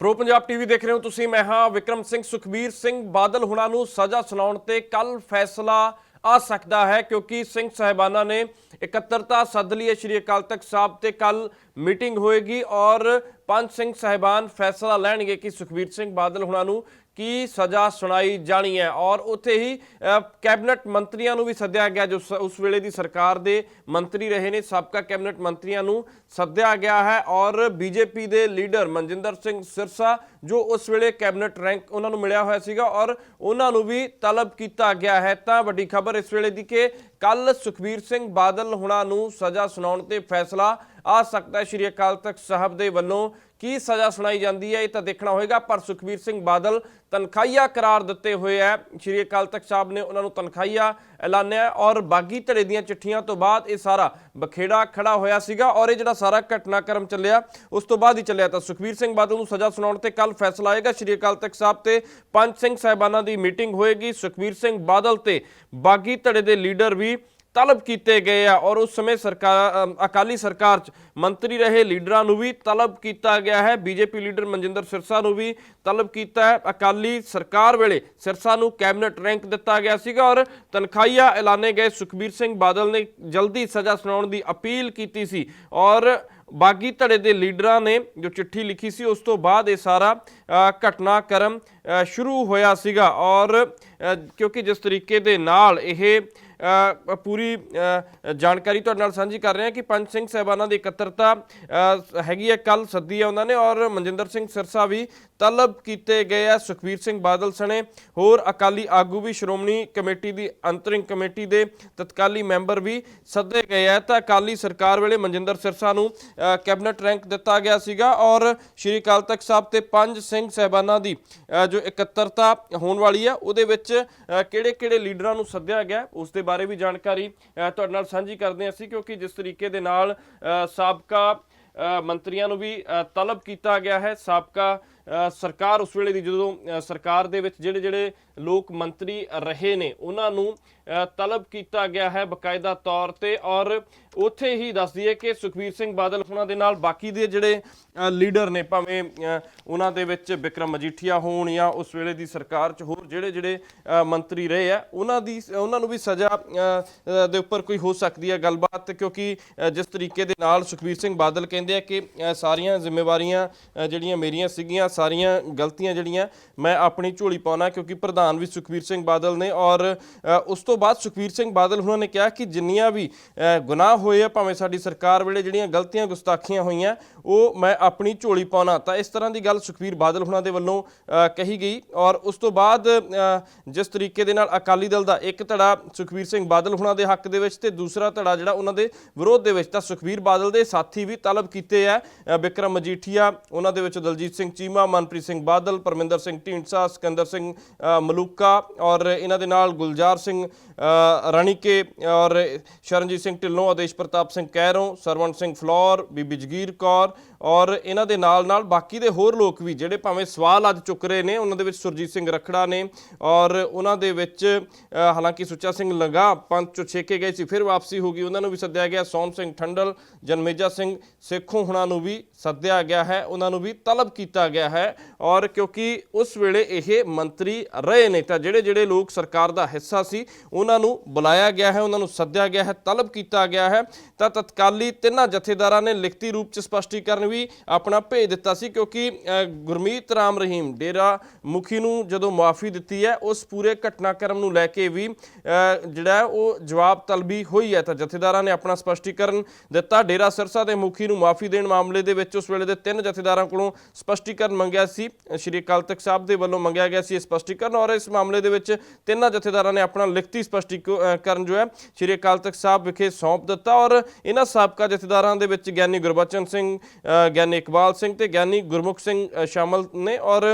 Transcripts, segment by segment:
Pro Punjab TV ਦੇਖ ਰਹੇ ਹੋ ਤੁਸੀਂ, ਮੈਂ ਹਾਂ ਵਿਕਰਮ ਸਿੰਘ, ਸੁਖਬੀਰ ਸਿੰਘ ਬਾਦਲ ਹੁਣਾਂ ਨੂੰ ਸਜ਼ਾ ਸੁਣਾਉਣ ਤੇ ਕੱਲ ਫੈਸਲਾ ਆ ਸਕਦਾ ਹੈ ਕਿਉਂਕਿ ਸਿੰਘ ਸਾਹਿਬਾਨਾਂ ਨੇ ਇਕੱਤਰਤਾ ਸੱਦ ਲਈ ਸ਼੍ਰੀ ਅਕਾਲ ਤਖਤ ਸਾਹਿਬ ਤੇ ਕੱਲ ਮੀਟਿੰਗ ਹੋਏਗੀ ਔਰ ਪੰਜ ਸਿੰਘ ਸਾਹਿਬਾਨ ਫੈਸਲਾ ਲੈਣਗੇ ਕਿ ਸੁਖਬੀਰ ਸਿੰਘ ਬਾਦਲ ਹੁਣਾਂ ਨੂੰ ਕੀ ਸਜ਼ਾ ਸੁਣਾਈ ਜਾਣੀ ਹੈ? ਔਰ ਉੱਥੇ ਹੀ ਅ, ਕੈਬਨਿਟ ਮੰਤਰੀਆਂ ਨੂੰ ਵੀ ਸੱਦਿਆ ਗਿਆ ਜੋ ਉਸ ਵੇਲੇ ਦੀ ਸਰਕਾਰ ਦੇ ਮੰਤਰੀ ਰਹੇ ਨੇ ਸਾਬਕਾ ਕੈਬਨਿਟ ਮੰਤਰੀਆਂ ਨੂੰ ਸੱਦਿਆ ਗਿਆ ਹੈ। ਔਰ ਬੀਜੇਪੀ ਦੇ ਲੀਡਰ ਮਨਜਿੰਦਰ ਸਿੰਘ ਸਿਰਸਾ ਜੋ ਉਸ ਵੇਲੇ ਕੈਬਨਿਟ ਰੈਂਕ ਉਹਨਾਂ ਨੂੰ ਮਿਲਿਆ ਹੋਇਆ ਸੀਗਾ ਔਰ ਉਹਨਾਂ ਨੂੰ ਵੀ ਤਲਬ ਕੀਤਾ ਗਿਆ ਹੈ। ਤਾਂ ਵੱਡੀ ਖਬਰ ਇਸ ਵੇਲੇ ਦੀ ਕਿ ਕੱਲ ਸੁਖਬੀਰ ਸਿੰਘ ਬਾਦਲ ਹੁਣਾਂ ਨੂੰ ਸਜ਼ਾ ਸੁਣਾਉਣ ਤੇ ਫੈਸਲਾ ਆ ਸਕਦਾ ਹੈ। ਸ਼੍ਰੀ ਅਕਾਲ ਤਖਤ ਸਾਹਿਬ ਦੇ ਵੱਲੋਂ ਕੀ ਸਜ਼ਾ ਸੁਣਾਈ ਜਾਂਦੀ ਹੈ ਇਹ ਤਾਂ ਦੇਖਣਾ ਹੋਏਗਾ, ਪਰ ਸੁਖਬੀਰ ਸਿੰਘ ਬਾਦਲ ਤਨਖਾਈਆ ਕਰਾਰ ਦਿੱਤੇ ਹੋਏ ਹੈ। ਸ਼੍ਰੀ ਅਕਾਲ ਤਖਤ ਸਾਹਿਬ ਨੇ ਉਹਨਾਂ ਨੂੰ ਤਨਖਾਈਆ ਐਲਾਨਿਆ ਔਰ ਬਾਗੀ ਧੜੇ ਦੀਆਂ ਚਿੱਠੀਆਂ ਤੋਂ ਬਾਅਦ ਇਹ ਸਾਰਾ ਬਖੇੜਾ ਖੜਾ ਹੋਇਆ ਸੀਗਾ ਔਰ ਇਹ ਜਿਹੜਾ ਸਾਰਾ ਘਟਨਾਕ੍ਰਮ ਚੱਲਿਆ, ਉਸ ਤੋਂ ਬਾਅਦ ਹੀ ਚੱਲਿਆ ਤਾਂ ਸੁਖਬੀਰ ਸਿੰਘ ਬਾਦਲ ਨੂੰ ਸਜ਼ਾ ਸੁਣਾਉਣ ਤੇ ਕੱਲ ਫੈਸਲਾ ਆਏਗਾ। ਸ਼੍ਰੀ ਅਕਾਲ ਤਖਤ ਸਾਹਿਬ ਤੇ ਪੰਜ ਸਿੰਘ ਸਾਹਿਬਾਨਾਂ ਦੀ ਮੀਟਿੰਗ ਹੋਏਗੀ। ਸੁਖਬੀਰ ਸਿੰਘ ਬਾਦਲ ਤੇ ਬਾਗੀ ਧੜੇ ਦੇ ਲੀਡਰ ਵੀ ਤਲਬ ਕੀਤੇ ਗਏ ਆ ਔਰ ਉਸ ਸਮੇਂ ਸਰਕਾਰ ਅਕਾਲੀ ਸਰਕਾਰ ਚ ਮੰਤਰੀ ਰਹੇ ਲੀਡਰਾਂ ਨੂੰ ਵੀ ਤਲਬ ਕੀਤਾ ਗਿਆ ਹੈ। ਬੀਜੇਪੀ ਲੀਡਰ ਮਨਜਿੰਦਰ ਸਿਰਸਾ ਨੂੰ ਵੀ ਤਲਬ ਕੀਤਾ ਹੈ। ਅਕਾਲੀ ਸਰਕਾਰ ਵੇਲੇ ਸਿਰਸਾ ਨੂੰ ਕੈਬਨਿਟ ਰੈਂਕ ਦਿੱਤਾ ਗਿਆ ਸੀਗਾ ਔਰ ਤਨਖਾਹੀਆ ਐਲਾਨੇ ਗਏ। ਸੁਖਬੀਰ ਸਿੰਘ ਬਾਦਲ ਨੇ ਜਲਦੀ ਸਜ਼ਾ ਸੁਣਾਉਣ ਦੀ ਅਪੀਲ ਕੀਤੀ ਸੀ ਔਰ ਬਾਗੀ ਧੜੇ ਦੇ ਲੀਡਰਾਂ ਨੇ ਜੋ ਚਿੱਠੀ ਲਿਖੀ ਸੀ, ਉਸ ਤੋਂ ਬਾਅਦ ਇਹ ਸਾਰਾ ਘਟਨਾਕ੍ਰਮ ਸ਼ੁਰੂ ਹੋਇਆ ਸੀਗਾ ਔਰ ਕਿਉਂਕਿ ਜਿਸ ਤਰੀਕੇ ਦੇ ਨਾਲ ਇਹ ਪੂਰੀ ਜਾਣਕਾਰੀ ਤੁਹਾਡੇ ਨਾਲ ਸਾਂਝੀ ਕਰ ਰਹੇ ਹਾਂ ਕਿ ਪੰਜ ਸਿੰਘ ਸਾਹਿਬਾਨਾਂ ਦੀ ਇਕੱਤਰਤਾ ਹੈਗੀ ਹੈ ਕੱਲ ਸੱਦੀ ਹੈ ਉਹਨਾਂ ਨੇ ਔਰ ਮਨਜਿੰਦਰ ਸਿੰਘ ਸਿਰਸਾ ਵੀ ਤਲਬ ਕੀਤੇ ਗਏ ਆ ਸੁਖਬੀਰ ਸਿੰਘ ਬਾਦਲ ਸਣੇ ਹੋਰ ਅਕਾਲੀ ਆਗੂ ਵੀ ਸ਼੍ਰੋਮਣੀ ਕਮੇਟੀ ਦੀ ਅੰਤਰਿੰਗ ਕਮੇਟੀ ਦੇ ਤਤਕਾਲੀ ਮੈਂਬਰ ਵੀ ਸੱਦੇ ਗਏ ਆ ਤਾਂ ਅਕਾਲੀ ਸਰਕਾਰ ਵੇਲੇ ਮਨਜਿੰਦਰ ਸਿਰਸਾ ਨੂੰ ਅ, ਕੈਬਨਿਟ ਰੈਂਕ ਦਿੱਤਾ ਗਿਆ ਸੀਗਾ ਔਰ ਸ਼੍ਰੀ ਅਕਾਲ ਤਖਤ ਸਾਹਿਬ ਤੇ ਪੰਜ ਸਿੰਘ ਸਾਹਿਬਾਨਾਂ ਦੀ ਜੋ ਇਕੱਤਰਤਾ ਹੋਣ ਵਾਲੀ ਆ ਉਹਦੇ ਵਿੱਚ ਕਿਹੜੇ-ਕਿਹੜੇ ਲੀਡਰਾਂ ਨੂੰ ਸੱਦਿਆ ਗਿਆ ਉਸ ਦੇ ਬਾਰੇ ਵੀ ਜਾਣਕਾਰੀ ਤੁਹਾਡੇ ਨਾਲ ਸਾਂਝੀ ਕਰਦੇ ਹਾਂ ਅਸੀਂ, ਕਿਉਂਕਿ ਜਿਸ ਤਰੀਕੇ ਦੇ ਨਾਲ ਸਾਬਕਾ ਮੰਤਰੀਆਂ ਨੂੰ ਵੀ ਤਲਬ ਕੀਤਾ ਗਿਆ ਹੈ। ਸਾਬਕਾ ਸਰਕਾਰ ਉਸ ਵੇਲੇ ਦੀ ਜਦੋਂ ਸਰਕਾਰ ਦੇ ਵਿੱਚ ਜਿਹੜੇ ਜਿਹੜੇ ਲੋਕ ਮੰਤਰੀ ਰਹੇ ਨੇ, ਉਹਨਾਂ ਨੂੰ ਤਲਬ ਕੀਤਾ ਗਿਆ ਹੈ ਬਕਾਇਦਾ ਤੌਰ ਤੇ ਔਰ ਉੱਥੇ ਹੀ ਦੱਸ ਦਈਏ ਕਿ ਸੁਖਬੀਰ ਸਿੰਘ ਬਾਦਲ ਉਹਨਾਂ ਦੇ ਨਾਲ ਬਾਕੀ ਦੇ ਜਿਹੜੇ ਲੀਡਰ ਨੇ, ਭਾਵੇਂ ਉਹਨਾਂ ਦੇ ਵਿੱਚ ਵਿਕਰਮ ਮਜੀਠੀਆ ਹੋਣ ਜਾਂ ਉਸ ਵੇਲੇ ਦੀ ਸਰਕਾਰ 'ਚ ਹੋਰ ਜਿਹੜੇ ਜਿਹੜੇ ਮੰਤਰੀ ਰਹੇ ਆ, ਉਹਨਾਂ ਦੀ ਉਹਨਾਂ ਨੂੰ ਵੀ ਸਜ਼ਾ ਦੇ ਉੱਪਰ ਕੋਈ ਹੋ ਸਕਦੀ ਹੈ ਗੱਲਬਾਤ ਕਿਉਂਕਿ ਜਿਸ ਤਰੀਕੇ ਦੇ ਨਾਲ ਸੁਖਬੀਰ ਸਿੰਘ ਬਾਦਲ ਕਹਿੰਦੇ ਆ ਕਿ ਸਾਰੀਆਂ ਜ਼ਿੰਮੇਵਾਰੀਆਂ ਜਿਹੜੀਆਂ ਮੇਰੀਆਂ ਸੀਗੀਆਂ ਸਾਰੀਆਂ ਗਲਤੀਆਂ ਜਿਹੜੀਆਂ ਮੈਂ ਆਪਣੀ ਝੋਲੀ ਪਾਉਣਾ ਕਿਉਂਕਿ ਪ੍ਰਧਾਨ ਵੀ ਸੁਖਬੀਰ ਸਿੰਘ ਬਾਦਲ ਨੇ ਔਰ ਉਸ ਤੋਂ ਬਾਅਦ ਸੁਖਬੀਰ ਸਿੰਘ ਬਾਦਲ ਉਹਨਾਂ ਨੇ ਕਿਹਾ ਕਿ ਜਿੰਨੀਆਂ ਵੀ ਗੁਨਾਹ ਹੋਏ ਆ ਭਾਵੇਂ ਸਾਡੀ ਸਰਕਾਰ ਵੇਲੇ ਜਿਹੜੀਆਂ ਗਲਤੀਆਂ ਗੁਸਤਾਖੀਆਂ ਹੋਈਆਂ ਉਹ ਮੈਂ ਆਪਣੀ ਝੋਲੀ ਪਾਉਣਾ। ਤਾਂ ਇਸ ਤਰ੍ਹਾਂ ਦੀ ਗੱਲ ਸੁਖਬੀਰ ਬਾਦਲ ਹੁਣਾਂ ਦੇ ਵੱਲੋਂ ਕਹੀ ਗਈ ਔਰ ਉਸ ਤੋਂ ਬਾਅਦ ਜਿਸ ਤਰੀਕੇ ਦੇ ਨਾਲ ਅਕਾਲੀ ਦਲ ਦਾ ਇੱਕ ਧੜਾ ਸੁਖਬੀਰ ਸਿੰਘ ਬਾਦਲ ਹੁਣਾਂ ਦੇ ਹੱਕ ਦੇ ਵਿੱਚ ਤੇ ਦੂਸਰਾ ਧੜਾ ਜਿਹੜਾ ਉਹਨਾਂ ਦੇ ਵਿਰੋਧ ਦੇ ਵਿੱਚ ਤਾਂ ਸੁਖਬੀਰ ਬਾਦਲ ਦੇ ਸਾਥੀ ਵੀ ਤਲਬ ਕੀਤੇ ਆ ਅ, ਵਿਕਰਮ ਮਜੀਠੀਆ ਉਹਨਾਂ ਦੇ ਵਿੱਚ ਦਲਜੀਤ ਸਿੰਘ ਚੀਮਾ ਮਨਪ੍ਰੀਤ ਸਿੰਘ ਬਾਦਲ, ਪਰਮਿੰਦਰ ਸਿੰਘ ਢੀਂਡਸਾ, ਸਿਕੰਦਰ ਸਿੰਘ ਮਲੂਕਾ ਔਰ ਇਹਨਾਂ ਦੇ ਨਾਲ ਗੁਲਜ਼ਾਰ ਸਿੰਘ ਰਣੀਕੇ ਔਰ ਸ਼ਰਨਜੀਤ ਸਿੰਘ ਢਿੱਲੋਂ ਆਦੇਸ਼ ਪ੍ਰਤਾਪ ਸਿੰਘ ਕੈਰੋਂ, ਸਰਵਣ ਸਿੰਘ ਫਲੌਰ, ਬੀਬੀ ਜਗੀਰ ਕੌਰ ਔਰ ਇਹਨਾਂ ਦੇ ਨਾਲ ਨਾਲ ਬਾਕੀ ਦੇ ਹੋਰ ਲੋਕ ਵੀ ਜਿਹੜੇ ਭਾਵੇਂ ਸਵਾਲ ਅੱਜ ਚੁੱਕ ਰਹੇ ਨੇ, ਉਹਨਾਂ ਦੇ ਵਿੱਚ ਸੁਰਜੀਤ ਸਿੰਘ ਰਖੜਾ ਨੇ ਔਰ ਉਹਨਾਂ ਦੇ ਵਿੱਚ ਹਾਲਾਂਕਿ ਸੁੱਚਾ ਸਿੰਘ ਲੰਗਾ ਪੰਜ ਚੋਂ ਛੇਕੇ ਗਏ ਸੀ, ਫਿਰ ਵਾਪਸੀ ਹੋ ਗਈ, ਉਹਨਾਂ ਨੂੰ ਵੀ ਸੱਦਿਆ ਗਿਆ, ਸੋਮ ਸਿੰਘ ਠੰਡਲ, ਜਨਮੇਜਾ ਸਿੰਘ, ਸੇਖੋਂ ਹੁਣਾਂ ਨੂੰ ਵੀ ਸੱਦਿਆ ਗਿਆ ਹੈ, ਉਹਨਾਂ ਨੂੰ ਵੀ ਤਲਬ ਕੀਤਾ ਗਿਆ ਹੈ। ਔਰ ਕਿਉਂਕਿ ਉਸ ਵੇਲੇ ਇਹ ਮੰਤਰੀ ਰਹੇ ਨੇ ਤਾਂ ਜਿਹੜੇ ਜਿਹੜੇ ਲੋਕ ਸਰਕਾਰ ਦਾ ਹਿੱਸਾ ਸੀ, ਉਹਨਾਂ ਨੂੰ ਬੁਲਾਇਆ ਗਿਆ ਹੈ, ਉਹਨਾਂ ਨੂੰ ਸੱਦਿਆ ਗਿਆ ਹੈ, ਤਲਬ ਕੀਤਾ ਗਿਆ ਹੈ। ਤਾਂ ਤਤਕਾਲੀ ਤਿੰਨਾਂ ਜਥੇਦਾਰਾਂ ਨੇ ਲਿਖਤੀ ਰੂਪ ਚ ਸਪਸ਼ਟੀਕਰਨ ਵੀ ਆਪਣਾ ਭੇਜ ਦਿੱਤਾ ਸੀ ਕਿਉਂਕਿ ਗੁਰਮੀਤ ਰਾਮ ਰਹੀਮ ਡੇਰਾ ਮੁਖੀ ਨੂੰ ਜਦੋਂ ਮਾਫੀ ਦਿੱਤੀ ਹੈ, ਉਸ ਪੂਰੇ ਘਟਨਾਕ੍ਰਮ ਨੂੰ ਲੈ ਕੇ ਵੀ ਜਿਹੜਾ ਉਹ ਜਵਾਬ ਤਲਬੀ ਹੋਈ ਹੈ। ਤਾਂ ਜਥੇਦਾਰਾਂ ਨੇ ਆਪਣਾ ਸਪਸ਼ਟੀਕਰਨ ਦਿੱਤਾ। ਡੇਰਾ ਸਿਰਸਾ ਦੇ ਮੁਖੀ ਨੂੰ ਮਾਫੀ ਦੇਣ ਮਾਮਲੇ ਦੇ ਵਿੱਚ ਉਸ ਵੇਲੇ ਦੇ ਤਿੰਨ ਜਥੇਦਾਰਾਂ ਕੋਲੋਂ ਸਪਸ਼ਟੀਕਰਨ ਮੰਗਿਆ ਸੀ। ਸ਼੍ਰੀ ਅਕਾਲ ਤਖਤ ਸਾਹਿਬ ਦੇ ਵੱਲੋਂ ਮੰਗਿਆ ਗਿਆ ਸੀ ਇਹ ਸਪਸ਼ਟੀਕਰਨ ਔਰ ਇਸ ਮਾਮਲੇ ਦੇ ਵਿੱਚ ਤਿੰਨਾਂ ਜਥੇਦਾਰਾਂ ਨੇ ਆਪਣਾ ਲਿਖਤੀ ਸਪਸ਼ਟੀਕਰਨ ਜੋ ਹੈ ਸ਼੍ਰੀ ਅਕਾਲ ਤਖਤ ਸਾਹਿਬ ਵਿਖੇ ਸੌਂਪ ਦਿੱਤਾ ਔਰ ਇਹਨਾਂ ਸਾਬਕਾ ਜਥੇਦਾਰਾਂ ਦੇ ਵਿੱਚ ਗਿਆਨੀ ਗੁਰਬਚਨ ਸਿੰਘ ਗਿਆਨੀ ਇਕਬਾਲ ਸਿੰਘ ਤੇ ਗਿਆਨੀ ਗੁਰਮੁਖ ਸਿੰਘ ਸ਼ਾਮਲ ਨੇ ਔਰ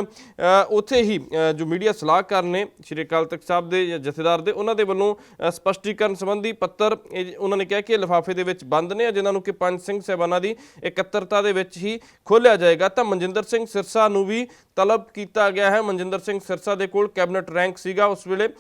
ਉੱਥੇ ਹੀ ਜੋ ਮੀਡੀਆ ਸਲਾਹਕਾਰ ਨੇ ਸ਼੍ਰੀ ਅਕਾਲ ਤਖਤ ਸਾਹਿਬ ਦੇ ਜਥੇਦਾਰ ਦੇ ਉਹਨਾਂ ਦੇ ਵੱਲੋਂ ਅ, ਸਪਸ਼ਟੀਕਰਨ ਸੰਬੰਧੀ ਪੱਤਰ ਇਹ ਉਹਨਾਂ ਨੇ ਕਿਹਾ ਕਿ ਲਿਫਾਫੇ ਦੇ ਵਿੱਚ ਬੰਦ ਨੇ ਜਿਨ੍ਹਾਂ ਨੂੰ ਕਿ ਪੰਜ ਸਿੰਘ ਸਾਹਿਬਾਨਾਂ ਦੀ ਇਕੱਤਰਤਾ ਦੇ ਵਿੱਚ ਹੀ ਖੋਲ੍ਹਿਆ ਜਾਏਗਾ। ਤਾਂ ਮਨਜਿੰਦਰ ਸਿੰਘ ਸਿਰਸਾ ਸਿਰਸਾ ਨੂੰ ਵੀ ਤਲਬ ਕੀਤਾ ਗਿਆ ਹੈ। ਮਨਜਿੰਦਰ ਸਿੰਘ ਸਿਰਸਾ ਦੇ ਕੋਲ ਕੈਬਨਿਟ ਰੈਂਕ ਸੀਗਾ। ਉਸ ਵੇਲੇ